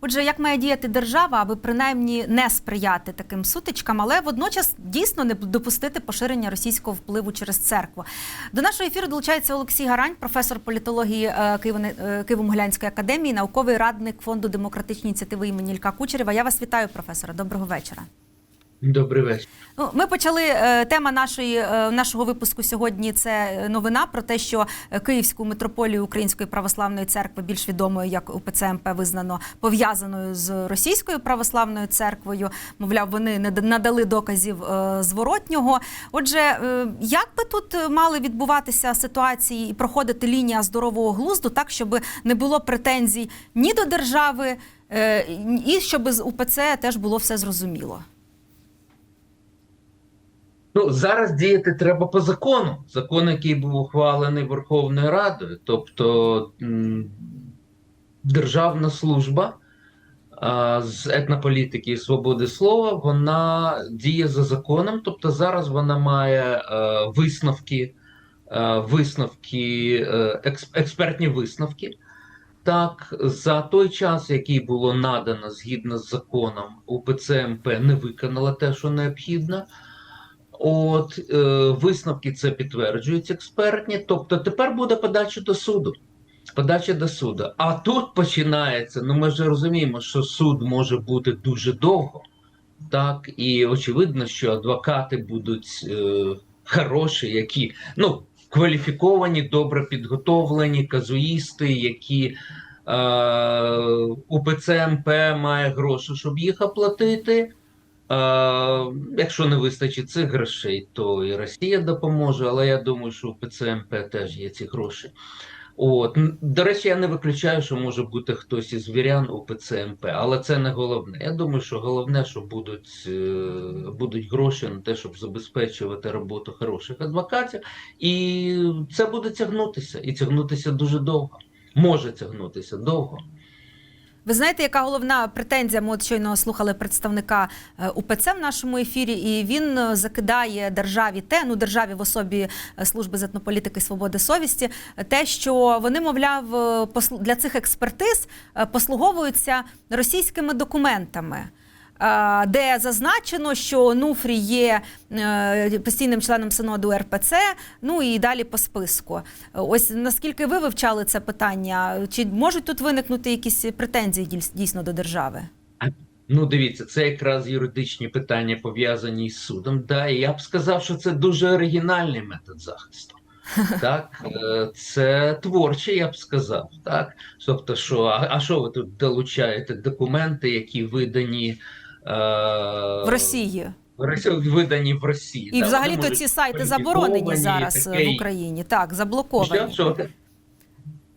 Отже, як має діяти держава, аби принаймні не сприяти таким сутичкам, але водночас дійсно не допустити поширення російського впливу через церкву. До нашого ефіру долучається Олексій Гарань, професор політології е, е, Києво-Могилянської академії, науковий радник фонду демократичні ініціативи імені Ілька Кучерєва. Я вас вітаю, професора. Доброго вечора. Добрий вечір. Ну, ми почали е, тема нашої е, нашого випуску сьогодні. Це новина про те, що Київську митрополію Української православної церкви, більш відомою як УПЦ МП, визнано пов'язаною з російською православною церквою. Мовляв, вони не надали доказів е, зворотнього. Отже, як би тут мали відбуватися ситуації і проходити лінія здорового глузду, так щоб не було претензій ні до держави, і щоб з УПЦ теж було все зрозуміло. Ну зараз діяти треба по закону. Закон, який був ухвалений Верховною Радою, тобто державна служба з етнополітики і свободи слова, вона діє за законом. Тобто зараз вона має е, висновки, е, висновки, е, екс- експертні висновки. Так, за той час, який було надано згідно з законом, УПЦ МП не виконала те, що необхідно. От е, висновки це підтверджують експертні. Тобто тепер буде подача до суду. Подача до суду. А тут починається. Ну ми вже розуміємо, що суд може бути дуже довго. Так, і очевидно, що адвокати будуть е, хороші, які ну, кваліфіковані, добре підготовлені, казуїсти, які е, УПЦ МП має гроші, щоб їх оплатити. Якщо не вистачить цих грошей, то і Росія допоможе, але я думаю, що у ПЦМП теж є ці гроші. От. До речі, я не виключаю, що може бути хтось із вірян у ПЦМП, але це не головне. Я думаю, що головне, що будуть, е, будуть гроші на те, щоб забезпечувати роботу хороших адвокатів, і це буде тягнутися, і тягнутися дуже довго. Може тягнутися довго. Ви знаєте, яка головна претензія? Ми от щойно слухали представника е, УПЦ в нашому ефірі, і він е, закидає державі те, ну державі в особі е, служби з етнополітики свободи совісті, те, що вони, мовляв, для цих експертиз послуговуються російськими документами. Де зазначено, що Онуфрій є е, постійним членом синоду РПЦ, ну і далі по списку. Ось наскільки ви вивчали це питання? Чи можуть тут виникнути якісь претензії дійс- дійсно до держави? Ну, дивіться, це якраз юридичні питання пов'язані із судом. Да, і я б сказав, що це дуже оригінальний метод захисту. Так, Е, це творче, я б сказав. Так, тобто, що а, а що ви тут долучаєте документи, які видані В Росії видані в Росії. і да, взагалі то ці сайти заборонені зараз таке в. Україні. Так, заблоковані. Що?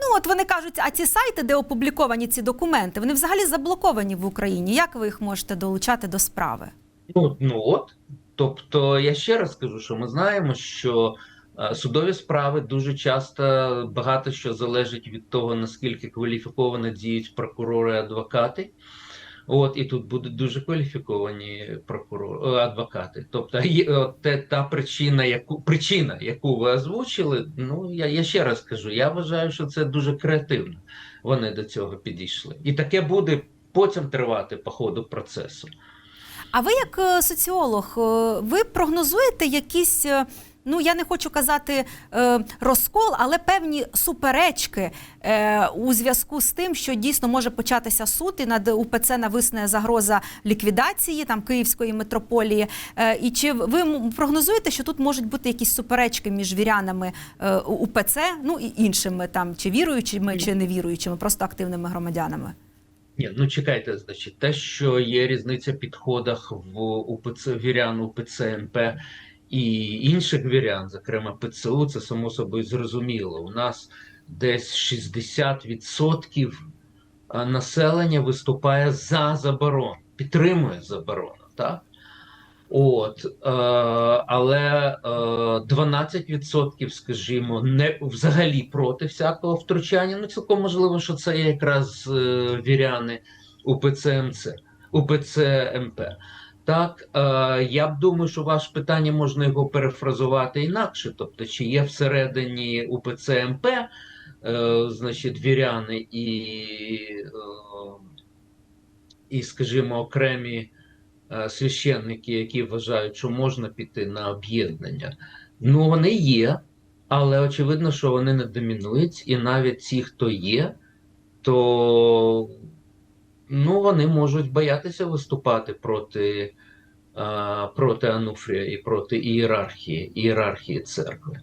Ну от вони кажуть, а ці сайти, де опубліковані ці документи, вони взагалі заблоковані в Україні. Як ви їх можете долучати до справи? Ну, ну от. Тобто, я ще раз скажу, що ми знаємо, що е, судові справи дуже часто багато що залежить від того, наскільки кваліфіковано діють прокурори адвокати. От і тут будуть дуже кваліфіковані прокурори е, адвокати. Тобто, от те, та причина, яку причина, яку ви озвучили, ну я, я ще раз кажу, я вважаю, що це дуже креативно. Вони до цього підійшли, і таке буде потім тривати по ходу процесу. А ви, як е, соціолог, е, ви прогнозуєте якісь, е, ну я не хочу казати е, розкол, але певні суперечки е, у зв'язку з тим, що дійсно може початися суд і над УПЦ нависне загроза ліквідації там Київської митрополії. Е, і чи ви прогнозуєте, що тут можуть бути якісь суперечки між вірянами е, УПЦ, ну і іншими там, чи віруючими, чи невіруючими, просто активними громадянами? Ні, ну чекайте, значить, те, що є різниця в підходах в УПЦ вірян, УПЦ МП і інших вірян, зокрема ПЦУ, це само собою зрозуміло. У нас десь 60% населення виступає за заборону, підтримує заборону, так? От, е, але е, 12%, скажімо, не взагалі проти всякого втручання. Ну, цілком можливо, що це є якраз віряни УПЦ МЦ, УПЦ МП. Так, е, я б думаю, що ваше питання можна його перефразувати інакше. Тобто, чи є всередині УПЦ МП, е, значить, віряни і. Е, і, скажімо, окремі е, священники, які вважають, що можна піти на об'єднання. Ну, вони є, але очевидно, що вони не домінують, і навіть ті, хто є, то ну, вони можуть боятися виступати проти, е, проти Ануфрія і проти ієрархії, ієрархії церкви.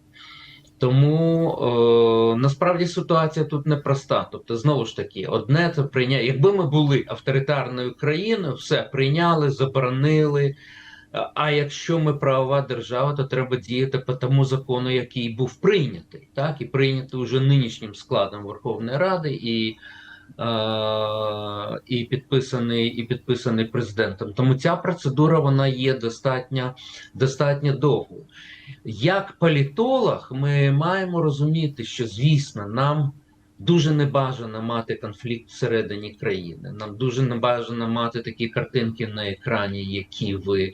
Тому е, насправді ситуація тут непроста. Тобто, знову ж таки, одне це прийняття. Якби ми були авторитарною країною, все прийняли, заборонили. А- А якщо ми правова держава, то треба діяти по тому закону, який був прийнятий, так і прийнятий уже нинішнім складом Верховної Ради і, е, і підписаний і підписаний президентом. Тому ця процедура вона є достатньо, достатньо довгою. Як політолог, ми маємо розуміти, що звісно, нам дуже небажано мати конфлікт всередині країни. Нам дуже небажано мати такі картинки на екрані, які ви,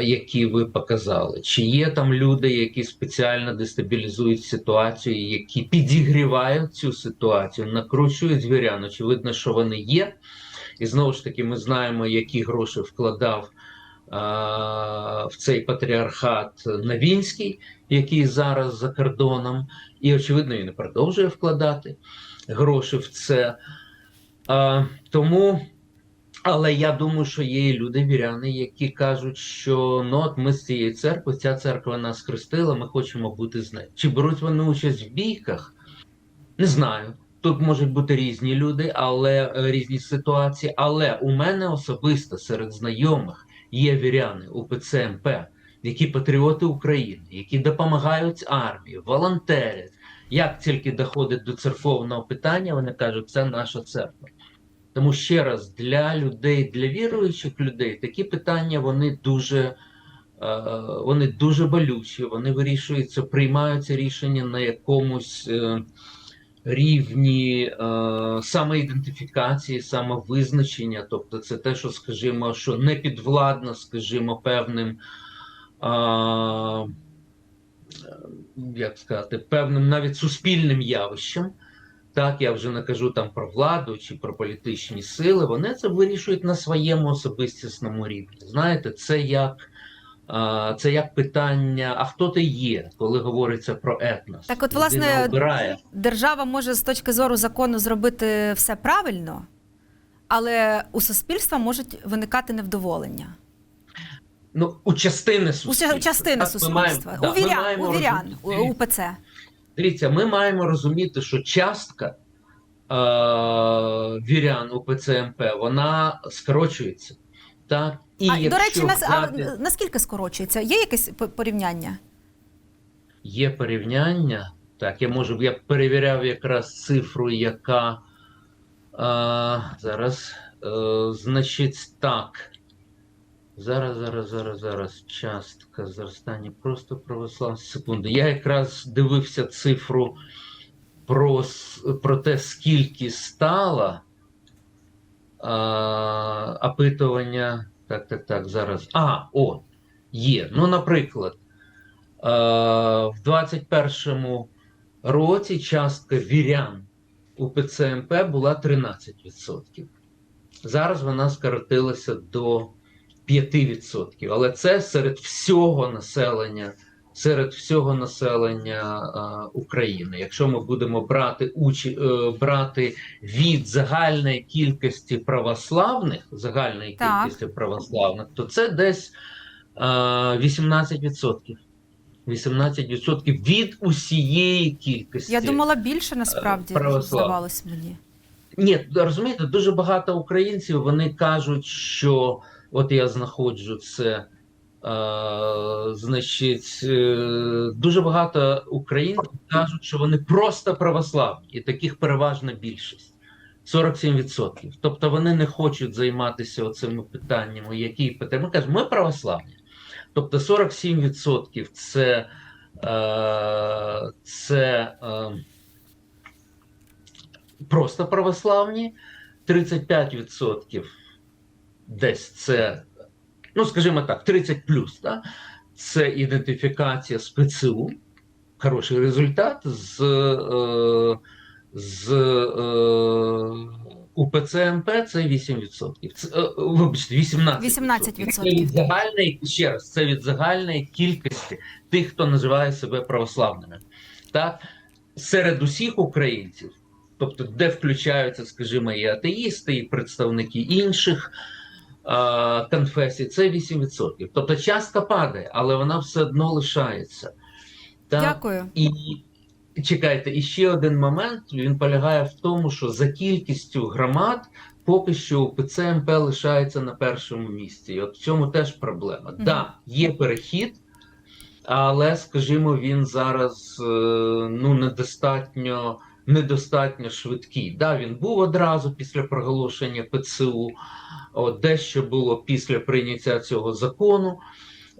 які ви показали. Чи є там люди, які спеціально дестабілізують ситуацію, які підігрівають цю ситуацію, накручують звірян? Очевидно, що вони є. І знову ж таки, ми знаємо, які гроші вкладав в цей патріархат Навінський, який зараз за кордоном, і очевидно, він і продовжує вкладати гроші в це. Тому, але я думаю, що є люди віряни, які кажуть, що ну от ми з цієї церкви, ця церква нас хрестила, ми хочемо бути з нею. Чи беруть вони участь в бійках? Не знаю. Тут можуть бути різні люди, але е, різні ситуації. Але у мене особисто серед знайомих є віряни УПЦ МП, які патріоти України, які допомагають армії, волонтерять. Як тільки доходить до церковного питання, вони кажуть, це наша церква. Тому ще раз, для людей, для віруючих людей, такі питання вони дуже, е, вони дуже болючі, вони вирішуються, приймаються рішення на якомусь е, рівні е, самоідентифікації, самовизначення. Тобто, це те, що, скажімо, що не підвладно, скажімо, певним. Як сказати, певним навіть суспільним явищем. Так, я вже не кажу там про владу чи про політичні сили. Вони це вирішують на своєму особистісному рівні. Знаєте, це як, це як питання: а хто ти є, коли говориться про етнос? Так от, власне, обирає. Держава може з точки зору закону зробити все правильно, але у суспільства можуть виникати невдоволення. Ну, у частини суспільства. ся- частини Так, ми маємо- у вірян, у вірян, у УПЦ. Дивіться, ми маємо розуміти, що частка е, вірян у ПЦМП вона скорочується. Так? І А, до речі, нас, а, наскільки скорочується? Є якесь порівняння? є порівняння. Так, я можу, я перевіряв якраз цифру, яка а, зараз, е, значить, так. Зараз, зараз, зараз, зараз. Частка зростання просто православ. Секунду. Я якраз дивився цифру про, про те, скільки стало а, опитування. Так, так, так, зараз. А, о, є. Ну, наприклад, а, в 21-му році частка вірян у ПЦМП була 13%. Зараз вона скоротилася до 5%. Але це серед всього населення, серед всього населення а, України. Якщо ми будемо брати учі, е, брати від загальної кількості православних, загальної Так. кількості православних, то це десь а, 18%. 18% від усієї кількості. Я думала більше насправді православ. здавалось мені. Ні, розумієте, дуже багато українців вони кажуть, що от я знаходжу це. Е, значить, е, дуже багато українців кажуть, що вони просто православні, і таких переважна більшість 47%. Тобто вони не хочуть займатися оцими питаннями, які питання. Ми кажемо, ми православні. Тобто 47% це, е, це е, просто православні, 35% десь це, ну скажімо так, 30 плюс, да? це ідентифікація з ПЦУ. Хороший результат з, е, з е, УПЦ МП це 8%. Це, е, вибачте, 18%. 18%. Це від загальної, ще раз, це від загальної кількості тих, хто називає себе православними. Так? Серед усіх українців, тобто, де включаються, скажімо, і атеїсти, і представники інших конфесій, це 8%. Тобто частка падає, але вона все одно лишається. Так? Дякую. І чекайте, і ще один момент він полягає в тому, що за кількістю громад поки що УПЦ МП лишається на першому місці. І от в цьому теж проблема. Так, да, є перехід, але, скажімо, він зараз е, ну, недостатньо. Недостатньо швидкий. Да, він був одразу після проголошення ПЦУ, от, дещо було після прийняття цього закону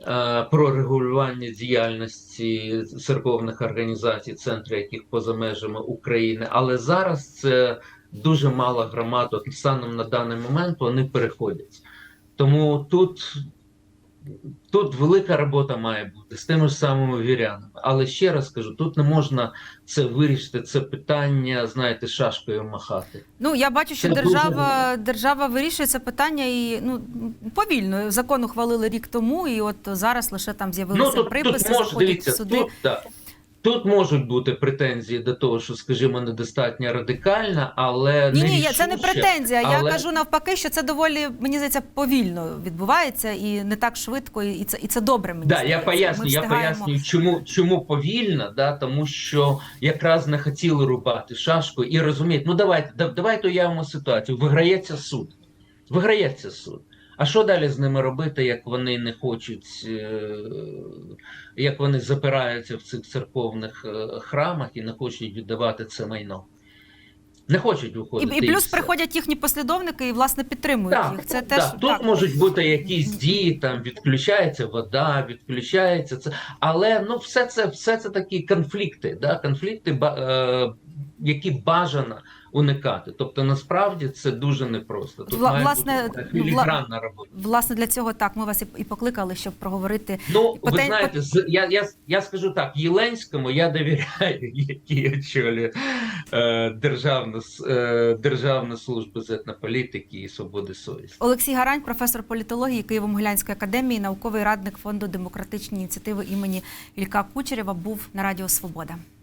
е, про регулювання діяльності церковних організацій, центри яких поза межами України. Але зараз це дуже мало громад, станом на даний момент вони переходять. Тому тут, тут велика робота має бути з тими ж самими вірянами. Але ще раз кажу, тут не можна це вирішити, це питання, знаєте, шашкою махати. Ну я бачу, що Це держава, держава вирішує це питання і ну повільно. Закон ухвалили рік тому, і от зараз лише там з'явилися Ну приписи, тут може заходять дивіться, суди. тут, да, тут можуть бути претензії до того, що, скажімо, недостатньо радикальна, але Ні, ні, я- це не претензія. Я кажу навпаки, що це доволі мені здається повільно відбувається і не так швидко, і це і це добре. Мені Да, здається. я поясню, Ми я встигаємо. пояснюю, чому, чому повільно, да, тому що якраз не хотіли рубати шашку і розуміють, ну давайте, да, давайте уявимо ситуацію. Виграється суд. Виграється суд. А що далі з ними робити, як вони не хочуть, е, як вони запираються в цих церковних е, храмах і не хочуть віддавати це майно? Не хочуть виходити. І, і плюс все. приходять їхні послідовники і власне підтримують Так, їх. Це так, теж тут так. можуть бути якісь дії, там відключається вода, відключається це. Але ну все це, все це такі конфлікти, да? конфлікти, е, які бажано уникати. Тобто, насправді це дуже непросто. Тут Вла- має власне, бути ну, вла- робота. Власне для цього так ми вас і, покликали, щоб проговорити. Ну, ви знаєте, з- я, я, я скажу так: Єленському я довіряю, який очолює е, державну, е, державну службу з етнополітики і свободи совісті. Олексій Гарань, професор політології Києво-Могилянської академії, науковий радник фонду демократичні ініціативи імені Ілька Кучерєва, був на Радіо Свобода.